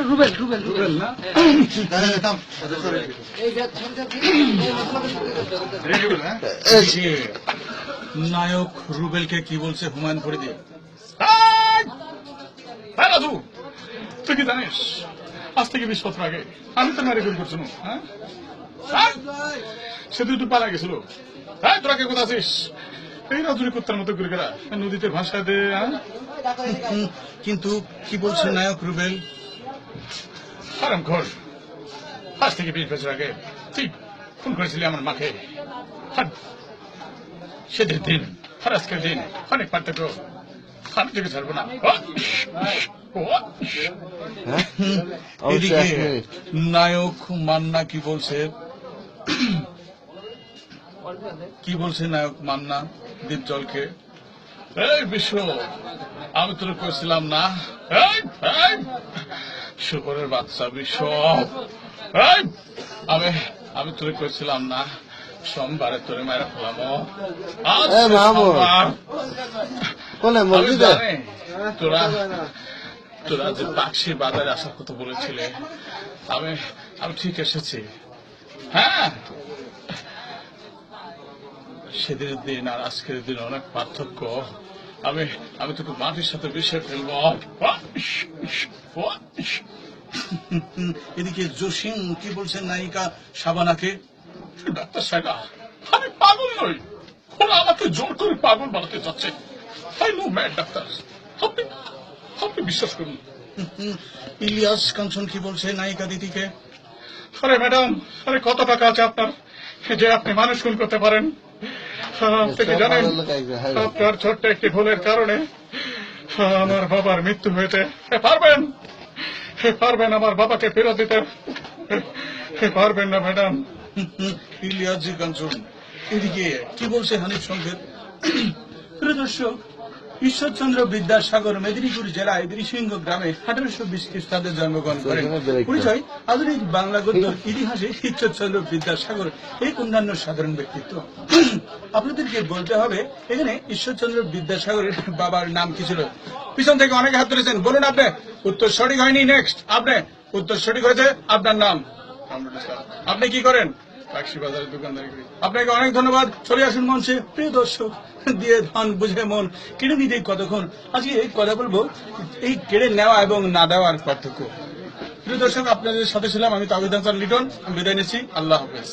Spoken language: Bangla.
রুবেল রুবেল রুবেল। না? এই যে ছবিটা যে নায়ক রুবেলকে কি বলছে হুমায়ুন ফরিদি হ্যাঁ তুই কি জানিস? আজ থেকে বিশ বছর আগে আমি তো নারী গুলি করছিল হ্যাঁ? হ্যাঁ? সে দুটো পালা গেছিল। হ্যাঁ তোরা কে কোথা আছিস? এই রাজুরি কুত্তার মতো করে গেলা নদীতে ভাষা দে হ্যাঁ? কিন্তু কি বলছে নায়ক রুবেল? আরাম ঘর আজ থেকে বিশ বছর আগে তুই ফোন করেছিলি আমার মাকে। সেদিন দিন আর আজকের দিন অনেক পার্থক্য। আমি তোকে ছাড়বো না। অবশ্যই এদিকে নায়ক মান্না কি বলছে? কি বলছে নায়ক মান্না দ্বীপ জলকে এই বিশ্ব আমি তোর কইছিলাম না। শুকরের বাচ্চা বিশ্ব আমি আমি তোর কইছিলাম না সোমবারে তোরে মারা ফেলাম। তোরা তোরা যে বাক্সি বাজারে আসার কথা বলেছিলে আমি আমি ঠিক এসেছি। হ্যাঁ? সেদিনের দিন আর আজকের দিন অনেক পার্থক্য। আমি আমি তোকে মাটির সাথে মিশে ফেলব। এদিকে জসিম কি বলছে নায়িকা শাবানাকে? ডাক্তার সাহেবা আমি পাগল নই। ওরা আমাকে জোর করে পাগল বানাতে চাচ্ছে। আই নো ম্যাড ডাক্তার আপনি আপনি বিশ্বাস করুন। ইলিয়াস কাঞ্চন কি বলছে নায়িকা দিদিকে? আরে ম্যাডাম আরে কত টাকা আছে আপনার? যে আপনি মানুষ খুন করতে পারেন। আপনি জানেন? আপনার ছোট্ট একটি ভুলের কারণে আমার বাবার মৃত্যু হয়েছে। পারবেন? পারবেন আমার বাবাকে ফেরত দিতে। সে পারবেন না ম্যাডাম। হুম, হুম, কাঞ্চন এদিকে কি বলছে হানিফ সংকেত? প্রিয় দর্শক ঈশ্বরচন্দ্র বিদ্যাসাগর মেদিনীপুর জেলায় বীরসিংহ গ্রামে আঠারোশো বিশ খ্রিস্টাব্দে জন্মগ্রহণ করেন। পরিচয় আধুনিক বাংলা গদ্যের ইতিহাসে ঈশ্বরচন্দ্র বিদ্যাসাগর এক অন্যান্য সাধারণ ব্যক্তিত্ব। আপনাদেরকে বলতে হবে এখানে ঈশ্বরচন্দ্র বিদ্যাসাগরের বাবার নাম কি ছিল? পিছন থেকে অনেকে হাত তুলেছেন। বলুন আপনি উত্তর সঠিক হয়নি নেক্সট আপনি উত্তর সঠিক হয়েছে আপনার নাম? আপনি কি করেন? আপনাকে অনেক ধন্যবাদ। চলে আসুন মঞ্চে। প্রিয় দর্শক, দিয়ে ধন বুঝে মন কেড়ে নিতে কতক্ষণ? আজকে এই কথা বলব, এই কেড়ে নেওয়া এবং না দেওয়ার পার্থক্য। প্রিয় দর্শক, আপনাদের সাথে ছিলাম আমি তাবিদ হাসান লিটন। আমি বিদায় নিচ্ছি। আল্লাহ হাফেজ।